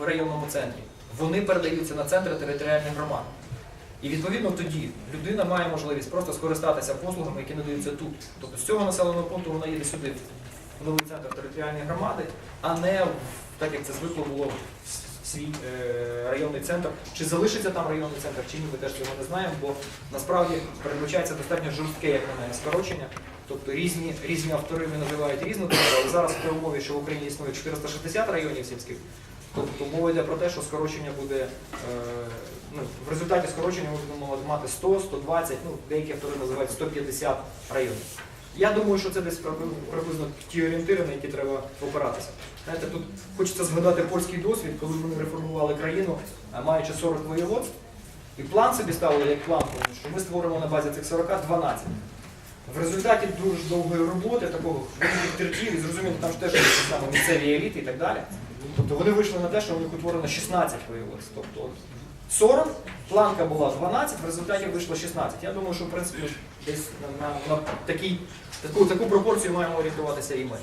в районному центрі, вони передаються на центри територіальних громад. І відповідно тоді людина має можливість просто скористатися послугами, які надаються тут. Тобто з цього населеного пункту вона їде сюди, в новий центр територіальної громади, а не так як це звикло було в свій е, районний центр. Чи залишиться там районний центр, чи ні, ми теж цього не знаємо, бо насправді передбачається достатньо жорстке, як на мене, скорочення. Тобто різні, різні автори називають різну але зараз при умові, що в Україні існує 460 районів сільських, тобто мова йде про те, що скорочення буде, е, ну, в результаті скорочення ми будемо мати 100, 120, ну, деякі автори називають 150 районів. Я думаю, що це десь приблизно- ті орієнтири, на які треба опиратися. Знаєте, тут хочеться згадати польський досвід, коли вони реформували країну, маючи 40 воєводств, і план собі ставили як план, що ми створимо на базі цих 40 12. В результаті дуже довгої роботи, такого тертів, і зрозуміло, там ж теж саме місцеві еліти і так далі. Тобто вони вийшли на те, що у них утворено 16 воєводств. Тобто от 40, планка була 12, в результаті вийшло 16. Я думаю, що в принципі десь на, на, на такій, таку, таку пропорцію маємо орієнтуватися і ми.